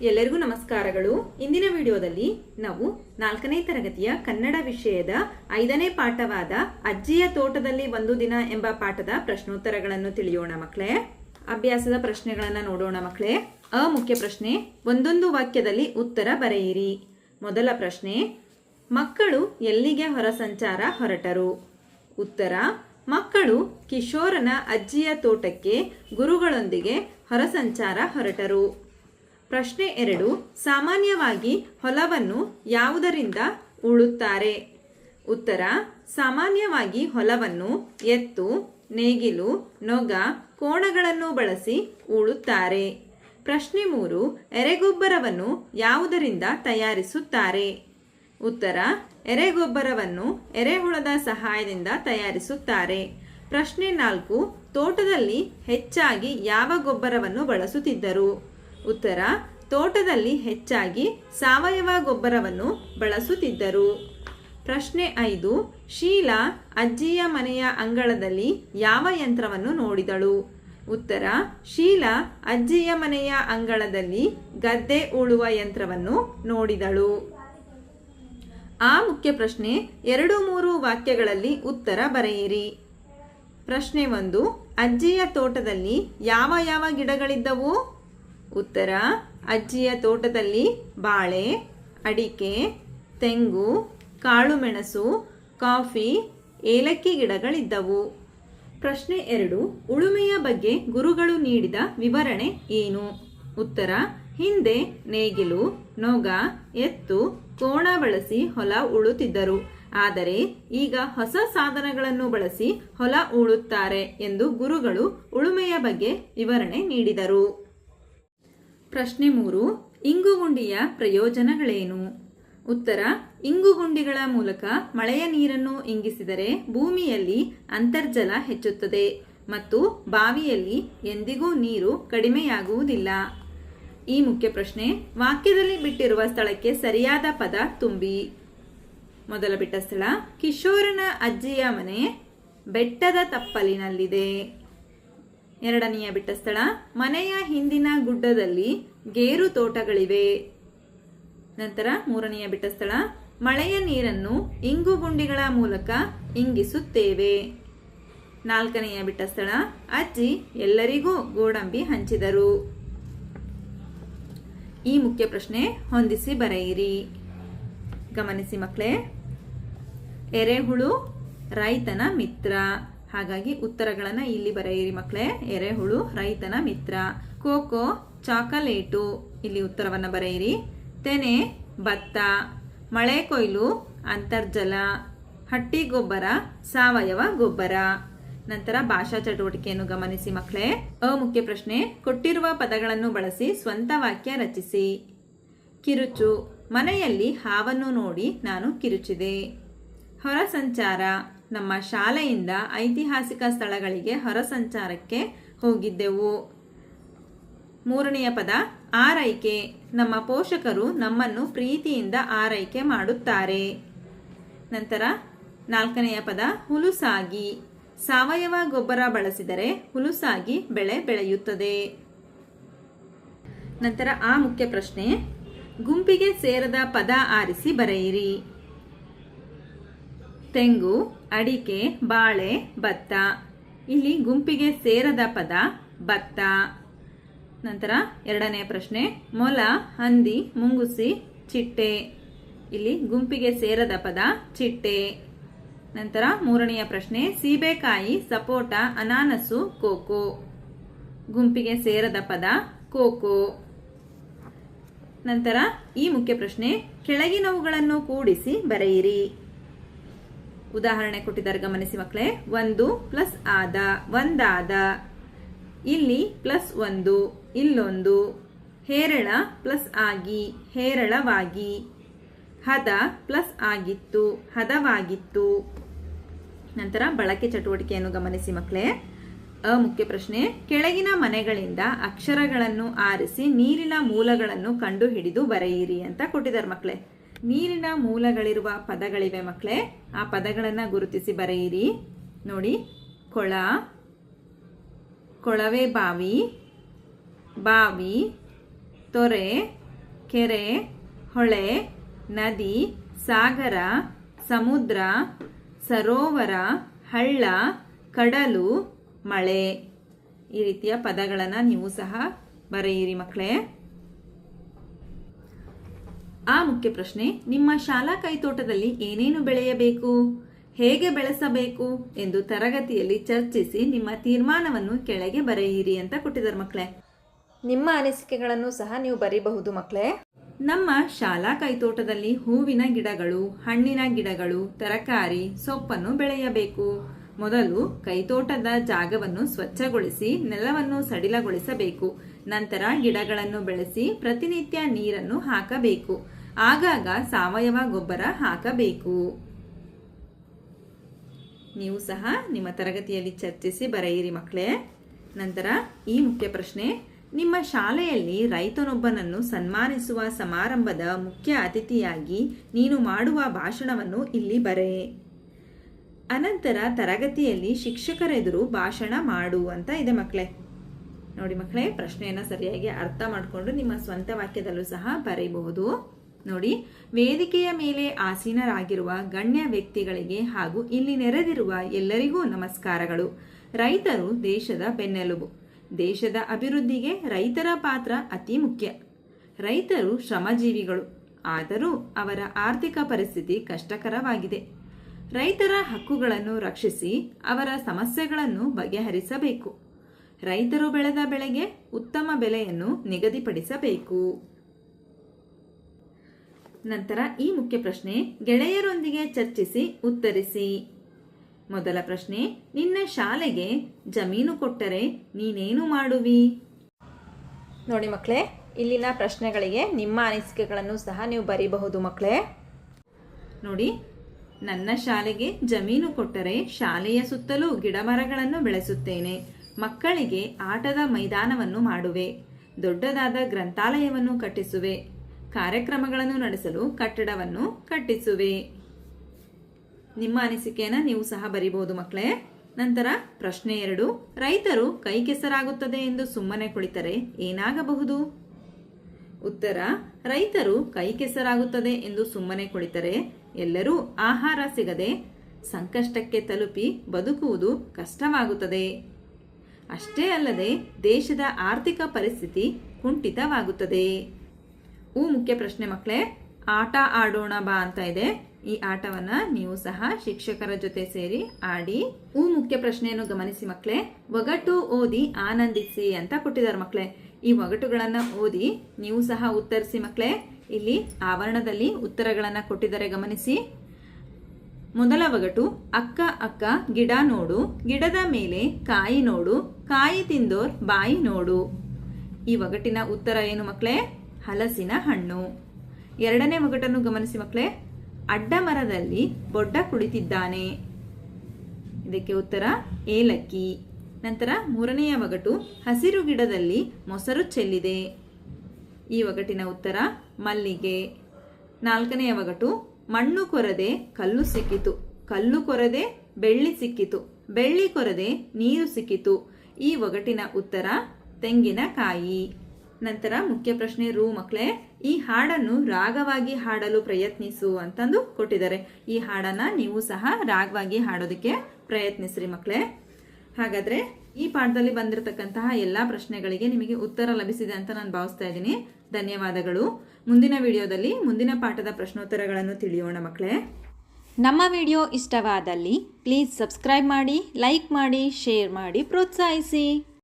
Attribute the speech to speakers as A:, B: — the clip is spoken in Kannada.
A: ಎಲ್ಲರಿಗೂ ನಮಸ್ಕಾರಗಳು. ಇಂದಿನ ವಿಡಿಯೋದಲ್ಲಿ ನಾವು ನಾಲ್ಕನೇ ತರಗತಿಯ ಕನ್ನಡ ವಿಷಯದ ಐದನೇ ಪಾಠವಾದ ಅಜ್ಜಿಯ ತೋಟದಲ್ಲಿ ಒಂದು ದಿನ ಎಂಬ ಪಾಠದ ಪ್ರಶ್ನೋತ್ತರಗಳನ್ನು ತಿಳಿಯೋಣ ಮಕ್ಕಳೇ. ಅಭ್ಯಾಸದ ಪ್ರಶ್ನೆಗಳನ್ನು ನೋಡೋಣ ಮಕ್ಕಳೇ. ಅ ಮುಖ್ಯ ಪ್ರಶ್ನೆ, ಒಂದೊಂದು ವಾಕ್ಯದಲ್ಲಿ ಉತ್ತರ ಬರೆಯಿರಿ. ಮೊದಲ ಪ್ರಶ್ನೆ, ಮಕ್ಕಳು ಎಲ್ಲಿಗೆ ಹೊರ ಸಂಚಾರ ಹೊರಟರು? ಉತ್ತರ ಮಕ್ಕಳು ಕಿಶೋರನ ಅಜ್ಜಿಯ ತೋಟಕ್ಕೆ ಗುರುಗಳೊಂದಿಗೆ ಹೊರಸಂಚಾರ ಹೊರಟರು. ಪ್ರಶ್ನೆ ಎರಡು, ಸಾಮಾನ್ಯವಾಗಿ ಹೊಲವನ್ನು ಯಾವುದರಿಂದ ಉಳುತ್ತಾರೆ? ಉತ್ತರ, ಸಾಮಾನ್ಯವಾಗಿ ಹೊಲವನ್ನು ಎತ್ತು, ನೇಗಿಲು, ನೊಗ, ಕೋಣಗಳನ್ನು ಬಳಸಿ ಉಳುತ್ತಾರೆ. ಪ್ರಶ್ನೆ ಮೂರು, ಎರೆಗೊಬ್ಬರವನ್ನು ಯಾವುದರಿಂದ ತಯಾರಿಸುತ್ತಾರೆ? ಉತ್ತರ, ಎರೆಗೊಬ್ಬರವನ್ನು ಎರೆಹುಳದ ಸಹಾಯದಿಂದ ತಯಾರಿಸುತ್ತಾರೆ. ಪ್ರಶ್ನೆ ನಾಲ್ಕು, ತೋಟದಲ್ಲಿ ಹೆಚ್ಚಾಗಿ ಯಾವ ಗೊಬ್ಬರವನ್ನು ಬಳಸುತ್ತಿದ್ದರು? ಉತ್ತರ, ತೋಟದಲ್ಲಿ ಹೆಚ್ಚಾಗಿ ಸಾವಯವ ಗೊಬ್ಬರವನ್ನು ಬಳಸುತ್ತಿದ್ದರು. ಪ್ರಶ್ನೆ ಐದು, ಶೀಲಾ ಅಜ್ಜಿಯ ಮನೆಯ ಅಂಗಳದಲ್ಲಿ ಯಾವ ಯಂತ್ರವನ್ನು ನೋಡಿದಳು? ಉತ್ತರ, ಶೀಲಾ ಅಜ್ಜಿಯ ಮನೆಯ ಅಂಗಳದಲ್ಲಿ ಗದ್ದೆ ಉಳುವ ಯಂತ್ರವನ್ನು ನೋಡಿದಳು. ಆ ಮುಖ್ಯ ಪ್ರಶ್ನೆ ಎರಡು ಮೂರು ವಾಕ್ಯಗಳಲ್ಲಿ ಉತ್ತರ ಬರೆಯಿರಿ. ಪ್ರಶ್ನೆ ಒಂದು, ಅಜ್ಜಿಯ ತೋಟದಲ್ಲಿ ಯಾವ ಯಾವ ಗಿಡಗಳಿದ್ದವು? ಉತ್ತರ, ಅಜ್ಜಿಯ ತೋಟದಲ್ಲಿ ಬಾಳೆ, ಅಡಿಕೆ, ತೆಂಗು, ಕಾಳುಮೆಣಸು, ಕಾಫಿ, ಏಲಕ್ಕಿ ಗಿಡಗಳಿದ್ದವು. ಪ್ರಶ್ನೆ ಎರಡು, ಉಳುಮೆಯ ಬಗ್ಗೆ ಗುರುಗಳು ನೀಡಿದ ವಿವರಣೆ ಏನು? ಉತ್ತರ, ಹಿಂದೆ ನೇಗಿಲು, ನೊಗ, ಎತ್ತು, ಕೋಣ ಬಳಸಿ ಹೊಲ ಉಳುತ್ತಿದ್ದರು. ಆದರೆ ಈಗ ಹೊಸ ಸಾಧನಗಳನ್ನು ಬಳಸಿ ಹೊಲ ಉಳುತ್ತಾರೆ ಎಂದು ಗುರುಗಳು ಉಳುಮೆಯ ಬಗ್ಗೆ ವಿವರಣೆ ನೀಡಿದರು. ಪ್ರಶ್ನೆ ಮೂರು, ಇಂಗುಗುಂಡಿಯ ಪ್ರಯೋಜನಗಳೇನು? ಉತ್ತರ, ಇಂಗುಗುಂಡಿಗಳ ಮೂಲಕ ಮಳೆಯ ನೀರನ್ನು ಇಂಗಿಸಿದರೆ ಭೂಮಿಯಲ್ಲಿ ಅಂತರ್ಜಲ ಹೆಚ್ಚುತ್ತದೆ ಮತ್ತು ಬಾವಿಯಲ್ಲಿ ಎಂದಿಗೂ ನೀರು ಕಡಿಮೆಯಾಗುವುದಿಲ್ಲ. ಈ ಮುಖ್ಯ ಪ್ರಶ್ನೆ, ವಾಕ್ಯದಲ್ಲಿ ಬಿಟ್ಟಿರುವ ಸ್ಥಳಕ್ಕೆ ಸರಿಯಾದ ಪದ ತುಂಬಿ. ಮೊದಲ ಬಿಟ್ಟ ಸ್ಥಳ, ಕಿಶೋರನ ಅಜ್ಜಿಯ ಮನೆ ಬೆಟ್ಟದ ತಪ್ಪಲಿನಲ್ಲಿದೆ. ಎರಡನೆಯ ಬಿಟ್ಟ ಸ್ಥಳ, ಮನೆಯ ಹಿಂದಿನ ಗುಡ್ಡದಲ್ಲಿ ಗೇರು ತೋಟಗಳಿವೆ. ನಂತರ ಮೂರನೆಯ ಬಿಟ್ಟ ಸ್ಥಳ, ಮಳೆಯ ನೀರನ್ನು ಇಂಗು ಗುಂಡಿಗಳ ಮೂಲಕ ಇಂಗಿಸುತ್ತೇವೆ. ನಾಲ್ಕನೆಯ ಬಿಟ್ಟ ಸ್ಥಳ, ಅಜ್ಜಿ ಎಲ್ಲರಿಗೂ ಗೋಡಂಬಿ ಹಂಚಿದರು. ಈ ಮುಖ್ಯ ಪ್ರಶ್ನೆ ಹೊಂದಿಸಿ ಬರೆಯಿರಿ. ಗಮನಿಸಿ ಮಕ್ಕಳೇ. ಎರೆಹುಳು ರೈತನ ಮಿತ್ರ. ಹಾಗಾಗಿ ಉತ್ತರಗಳನ್ನು ಇಲ್ಲಿ ಬರೆಯಿರಿ ಮಕ್ಕಳೇ. ಎರೆಹುಳು ರೈತನ ಮಿತ್ರ. Cocoa chocolate. ಇಲ್ಲಿ ಉತ್ತರವನ್ನು ಬರೆಯಿರಿ. ತೆನೆ ಭತ್ತ. ಮಳೆ ಕೊಯ್ಲು ಅಂತರ್ಜಲ. ಹಟ್ಟಿ ಗೊಬ್ಬರ, ಸಾವಯವ ಗೊಬ್ಬರ. ನಂತರ ಭಾಷಾ ಚಟುವಟಿಕೆಯನ್ನು ಗಮನಿಸಿ ಮಕ್ಕಳೇ. ಅ ಮುಖ್ಯ ಪ್ರಶ್ನೆ, ಕೊಟ್ಟಿರುವ ಪದಗಳನ್ನು ಬಳಸಿ ಸ್ವಂತ ವಾಕ್ಯ ರಚಿಸಿ. ಕಿರುಚು, ಮನೆಯಲ್ಲಿ ಹಾವನ್ನು ನೋಡಿ ನಾನು ಕಿರುಚಿದೆ. ಹೊರ ಸಂಚಾರ, ನಮ್ಮ ಶಾಲೆಯಿಂದ ಐತಿಹಾಸಿಕ ಸ್ಥಳಗಳಿಗೆ ಹೊರ ಸಂಚಾರಕ್ಕೆ ಹೋಗಿದ್ದೆವು. ಮೂರನೆಯ ಪದ, ಆರೈಕೆ, ನಮ್ಮ ಪೋಷಕರು ನಮ್ಮನ್ನು ಪ್ರೀತಿಯಿಂದ ಆರೈಕೆ ಮಾಡುತ್ತಾರೆ. ನಂತರ ನಾಲ್ಕನೆಯ ಪದ, ಹುಲುಸಾಗಿ. ಸಾವಯವ ಗೊಬ್ಬರ ಬಳಸಿದರೆ ಹುಲುಸಾಗಿ ಬೆಳೆ ಬೆಳೆಯುತ್ತದೆ. ನಂತರ ಆ ಮುಖ್ಯ ಪ್ರಶ್ನೆ, ಗುಂಪಿಗೆ ಸೇರದ ಪದ ಆರಿಸಿ ಬರೆಯಿರಿ. ತೆಂಗು, ಅಡಿಕೆ, ಬಾಳೆ, ಭತ್ತ. ಇಲ್ಲಿ ಗುಂಪಿಗೆ ಸೇರದ ಪದ ಭತ್ತ. ನಂತರ ಎರಡನೇ ಪ್ರಶ್ನೆ, ಮೊಲ, ಹಂದಿ, ಮುಂಗುಸಿ, ಚಿಟ್ಟೆ. ಇಲ್ಲಿ ಗುಂಪಿಗೆ ಸೇರದ ಪದ ಚಿಟ್ಟೆ. ನಂತರ ಮೂರನೆಯ ಪ್ರಶ್ನೆ, ಸೀಬೆಕಾಯಿ, ಸಪೋಟ, ಅನಾನಸು, ಕೋಕೋ. ಗುಂಪಿಗೆ ಸೇರದ ಪದ, ಕೋಕೋ. ನಂತರ ಈ ಮುಖ್ಯ ಪ್ರಶ್ನೆ, ಕೆಳಗಿನವುಗಳನ್ನು ಕೂಡಿಸಿ ಬರೆಯಿರಿ. ಉದಾಹರಣೆ ಕೊಟ್ಟಿದ್ದಾರೆ, ಗಮನಿಸಿ ಮಕ್ಕಳೇ. ಒಂದು ಪ್ಲಸ್ ಆದ, ಒಂದಾದ. ಇಲ್ಲಿ ಪ್ಲಸ್ ಒಂದು, ಇಲ್ಲೊಂದು. ಹೇರಳ ಪ್ಲಸ್ ಆಗಿ, ಹೇರಳವಾಗಿ. ಹದ ಪ್ಲಸ್ ಆಗಿತ್ತು, ಹದವಾಗಿತ್ತು. ನಂತರ ಬಳಕೆ ಚಟುವಟಿಕೆಯನ್ನು ಗಮನಿಸಿ ಮಕ್ಕಳೇ. ಅ, ಮುಖ್ಯ ಪ್ರಶ್ನೆ. ಕೆಳಗಿನ ಮನೆಗಳಿಂದ ಅಕ್ಷರಗಳನ್ನು ಆರಿಸಿ ನೀರಿನ ಮೂಲಗಳನ್ನು ಕಂಡುಹಿಡಿದು ಬರೆಯಿರಿ ಅಂತ ಕೊಟ್ಟಿದ್ದಾರೆ ಮಕ್ಕಳೇ. ನೀರಿನ ಮೂಲಗಳಿರುವ ಪದಗಳಿವೆ ಮಕ್ಕಳೇ. ಆ ಪದಗಳನ್ನು ಗುರುತಿಸಿ ಬರೆಯಿರಿ. ನೋಡಿ. ಕೊಳ, ಕೊಳವೆ ಬಾವಿ ಬಾವಿ, ತೊರೆ, ಕೆರೆ, ಹೊಳೆ, ನದಿ, ಸಾಗರ, ಸಮುದ್ರ ಸರೋವರ, ಹಳ್ಳ, ಕಡಲು, ಮಳೆ. ಈ ರೀತಿಯ ಪದಗಳನ್ನು ನೀವು ಸಹ ಬರೆಯಿರಿ ಮಕ್ಕಳೇ. ಆ ಮುಖ್ಯ ಪ್ರಶ್ನೆ, ನಿಮ್ಮ ಶಾಲಾ ಕೈತೋಟದಲ್ಲಿ ಏನೇನು ಬೆಳೆಯಬೇಕು? ಹೇಗೆ ಬೆಳೆಸಬೇಕು ಎಂದು ತರಗತಿಯಲ್ಲಿ ಚರ್ಚಿಸಿ ನಿಮ್ಮ ತೀರ್ಮಾನವನ್ನು ಕೆಳಗೆ ಬರೆಯಿರಿ ಅಂತ ಕೊಟ್ಟಿದ್ದಾರೆ ಮಕ್ಕಳೇ. ನಿಮ್ಮ ಅನಿಸಿಕೆಗಳನ್ನು ಸಹ ನೀವು ಬರೀಬಹುದು ಮಕ್ಕಳೇ. ನಮ್ಮ ಶಾಲಾ ಕೈತೋಟದಲ್ಲಿ ಹೂವಿನ ಗಿಡಗಳು, ಹಣ್ಣಿನ ಗಿಡಗಳು, ತರಕಾರಿ, ಸೊಪ್ಪನ್ನು ಬೆಳೆಯಬೇಕು. ಮೊದಲು ಕೈತೋಟದ ಜಾಗವನ್ನು ಸ್ವಚ್ಛಗೊಳಿಸಿ ನೆಲವನ್ನು ಸಡಿಲಗೊಳಿಸಬೇಕು. ನಂತರ ಗಿಡಗಳನ್ನು ಬೆಳೆಸಿ ಪ್ರತಿನಿತ್ಯ ನೀರನ್ನು ಹಾಕಬೇಕು. ಆಗಾಗ ಸಾವಯವ ಗೊಬ್ಬರ ಹಾಕಬೇಕು. ನೀವು ಸಹ ನಿಮ್ಮ ತರಗತಿಯಲ್ಲಿ ಚರ್ಚಿಸಿ ಬರೆಯಿರಿ ಮಕ್ಕಳೇ. ನಂತರ ಈ ಮುಖ್ಯ ಪ್ರಶ್ನೆ. ನಿಮ್ಮ ಶಾಲೆಯಲ್ಲಿ ರೈತನೊಬ್ಬನನ್ನು ಸನ್ಮಾನಿಸುವ ಸಮಾರಂಭದ ಮುಖ್ಯ ಅತಿಥಿಯಾಗಿ ನೀನು ಮಾಡುವ ಭಾಷಣವನ್ನು ಇಲ್ಲಿ ಬರೆ. ಅನಂತರ ತರಗತಿಯಲ್ಲಿ ಶಿಕ್ಷಕರೆದುರು ಭಾಷಣ ಮಾಡು ಅಂತ ಇದೆ ಮಕ್ಕಳೇ. ನೋಡಿ ಮಕ್ಕಳೇ, ಪ್ರಶ್ನೆಯನ್ನು ಸರಿಯಾಗಿ ಅರ್ಥ ಮಾಡಿಕೊಂಡು ನಿಮ್ಮ ಸ್ವಂತ ವಾಕ್ಯದಲ್ಲೂ ಸಹ ಬರೆಯಬಹುದು ನೋಡಿ, ವೇದಿಕೆಯ ಮೇಲೆ ಆಸೀನರಾಗಿರುವ ಗಣ್ಯ ವ್ಯಕ್ತಿಗಳಿಗೆ ಹಾಗೂ ಇಲ್ಲಿ ನೆರೆದಿರುವ ಎಲ್ಲರಿಗೂ ನಮಸ್ಕಾರಗಳು. ರೈತರು ದೇಶದ ಬೆನ್ನೆಲುಬು. ದೇಶದ ಅಭಿವೃದ್ಧಿಗೆ ರೈತರ ಪಾತ್ರ ಅತಿ ಮುಖ್ಯ. ರೈತರು ಶ್ರಮಜೀವಿಗಳು. ಆದರೂ ಅವರ ಆರ್ಥಿಕ ಪರಿಸ್ಥಿತಿ ಕಷ್ಟಕರವಾಗಿದೆ. ರೈತರ ಹಕ್ಕುಗಳನ್ನು ರಕ್ಷಿಸಿ ಅವರ ಸಮಸ್ಯೆಗಳನ್ನು ಬಗೆಹರಿಸಬೇಕು. ರೈತರು ಬೆಳೆದ ಬೆಳೆಗೆ ಉತ್ತಮ ಬೆಲೆಯನ್ನು ನಿಗದಿಪಡಿಸಬೇಕು. ನಂತರ ಈ ಮುಖ್ಯ ಪ್ರಶ್ನೆ, ಗೆಳೆಯರೊಂದಿಗೆ ಚರ್ಚಿಸಿ ಉತ್ತರಿಸಿ. ಮೊದಲ ಪ್ರಶ್ನೆ ನಿನ್ನ ಶಾಲೆಗೆ ಜಮೀನು ಕೊಟ್ಟರೆ ನೀನೇನು ಮಾಡುವಿ? ನೋಡಿ ಮಕ್ಕಳೇ ಇಲ್ಲಿನ ಪ್ರಶ್ನೆಗಳಿಗೆ ನಿಮ್ಮ ಅನಿಸಿಕೆಗಳನ್ನು ಸಹ ನೀವು ಬರೀಬಹುದು ಮಕ್ಕಳೇ. ನೋಡಿ ನನ್ನ ಶಾಲೆಗೆ ಜಮೀನು ಕೊಟ್ಟರೆ ಶಾಲೆಯ ಸುತ್ತಲೂ ಗಿಡಮರಗಳನ್ನು ಬೆಳೆಸುತ್ತೇನೆ. ಮಕ್ಕಳಿಗೆ ಆಟದ ಮೈದಾನವನ್ನು ಮಾಡುವೆ. ದೊಡ್ಡದಾದ ಗ್ರಂಥಾಲಯವನ್ನು ಕಟ್ಟಿಸುವೆ. ಕಾರ್ಯಕ್ರಮಗಳನ್ನು ನಡೆಸಲು ಕಟ್ಟಡವನ್ನು ಕಟ್ಟಿಸುವೆ. ನಿಮ್ಮ ಅನಿಸಿಕೆಯನ್ನು ನೀವು ಸಹ ಬರಿಬೋದು ಮಕ್ಕಳೇ. ನಂತರ ಪ್ರಶ್ನೆ ಎರಡು, ರೈತರು ಕೈ ಕೆಸರಾಗುತ್ತದೆ ಎಂದು ಸುಮ್ಮನೆ ಕುಳಿತರೆ ಏನಾಗಬಹುದು? ಉತ್ತರ, ರೈತರು ಕೈ ಕೆಸರಾಗುತ್ತದೆ ಎಂದು ಸುಮ್ಮನೆ ಕುಳಿತರೆ ಎಲ್ಲರೂ ಆಹಾರ ಸಿಗದೆ ಸಂಕಷ್ಟಕ್ಕೆ ತಲುಪಿ ಬದುಕುವುದು ಕಷ್ಟವಾಗುತ್ತದೆ. ಅಷ್ಟೇ ಅಲ್ಲದೆ ದೇಶದ ಆರ್ಥಿಕ ಪರಿಸ್ಥಿತಿ ಕುಂಠಿತವಾಗುತ್ತದೆ. ಊ ಮುಖ್ಯ ಪ್ರಶ್ನೆ ಮಕ್ಕಳೇ, ಆಟ ಆಡೋಣ ಬಾ ಅಂತ ಇದೆ. ಈ ಆಟವನ್ನ ನೀವು ಸಹ ಶಿಕ್ಷಕರ ಜೊತೆ ಸೇರಿ ಆಡಿ ಹೂ ಮುಖ್ಯ ಪ್ರಶ್ನೆಯನ್ನು ಗಮನಿಸಿ ಮಕ್ಕಳೇ ಒಗಟು ಓದಿ ಆನಂದಿಸಿ ಅಂತ ಕೊಟ್ಟಿದ್ದಾರೆ ಮಕ್ಕಳೇ ಈ ಒಗಟುಗಳನ್ನ ಓದಿ ನೀವು ಸಹ ಉತ್ತರಿಸಿ ಮಕ್ಕಳೇ ಇಲ್ಲಿ ಆವರಣದಲ್ಲಿ ಉತ್ತರಗಳನ್ನ ಕೊಟ್ಟಿದ್ದಾರೆ ಗಮನಿಸಿ. ಮೊದಲ ಒಗಟು, ಅಕ್ಕ ಅಕ್ಕ, ಗಿಡ ನೋಡು. ಗಿಡದ ಮೇಲೆ ಕಾಯಿ ನೋಡು. ಕಾಯಿ ತಿಂದೋರ್ ಬಾಯಿ ನೋಡು. ಈ ಒಗಟಿನ ಉತ್ತರ ಏನು ಮಕ್ಕಳೇ ಹಲಸಿನ ಹಣ್ಣು. ಎರಡನೇ ಒಗಟನ್ನು ಗಮನಿಸಿ ಮಕ್ಕಳೇ ಅಡ್ಡ ಮರದಲ್ಲಿ ಬೊಡ್ಡ ಕುಳಿತಿದ್ದಾನೆ. ಇದಕ್ಕೆ ಉತ್ತರ ಏಲಕ್ಕಿ. ನಂತರ ಮೂರನೆಯ ಒಗಟು ಹಸಿರು ಗಿಡದಲ್ಲಿ ಮೊಸರು ಚೆಲ್ಲಿದೆ. ಈ ಒಗಟಿನ ಉತ್ತರ ಮಲ್ಲಿಗೆ. ನಾಲ್ಕನೆಯ ಒಗಟು ಮಣ್ಣು ಕೊರದೆ ಕಲ್ಲು ಸಿಕ್ಕಿತು. ಕಲ್ಲು ಕೊರದೆ ಬೆಳ್ಳಿ ಸಿಕ್ಕಿತು. ಬೆಳ್ಳಿ ಕೊರದೆ ನೀರು ಸಿಕ್ಕಿತು. ಈ ಒಗಟಿನ ಉತ್ತರ ತೆಂಗಿನಕಾಯಿ. ನಂತರ ಮುಖ್ಯ ಪ್ರಶ್ನೆ, ರೂ ಮಕ್ಕಳೇ ಈ ಹಾಡನ್ನು ರಾಗವಾಗಿ ಹಾಡಲು ಪ್ರಯತ್ನಿಸು ಅಂತಂದು ಕೊಟ್ಟಿದ್ದಾರೆ. ಈ ಹಾಡನ್ನ ನೀವು ಸಹ ರಾಗವಾಗಿ ಹಾಡೋದಕ್ಕೆ ಪ್ರಯತ್ನಿಸ್ರಿ ಮಕ್ಕಳೇ ಹಾಗಾದ್ರೆ ಈ ಪಾಠದಲ್ಲಿ ಬಂದಿರತಕ್ಕಂತಹ ಎಲ್ಲಾ ಪ್ರಶ್ನೆಗಳಿಗೆ ನಿಮಗೆ ಉತ್ತರ ಲಭಿಸಿದೆ ಅಂತ ನಾನು ಭಾವಿಸ್ತಾ ಇದ್ದೀನಿ. ಧನ್ಯವಾದಗಳು. ಮುಂದಿನ ವಿಡಿಯೋದಲ್ಲಿ ಮುಂದಿನ ಪಾಠದ ಪ್ರಶ್ನೋತ್ತರಗಳನ್ನು ತಿಳಿಯೋಣ ಮಕ್ಕಳೇ
B: ನಮ್ಮ ವಿಡಿಯೋ ಇಷ್ಟವಾದಲ್ಲಿ ಪ್ಲೀಸ್ ಸಬ್ಸ್ಕ್ರೈಬ್ ಮಾಡಿ, ಲೈಕ್ ಮಾಡಿ, ಶೇರ್ ಮಾಡಿ, ಪ್ರೋತ್ಸಾಹಿಸಿ.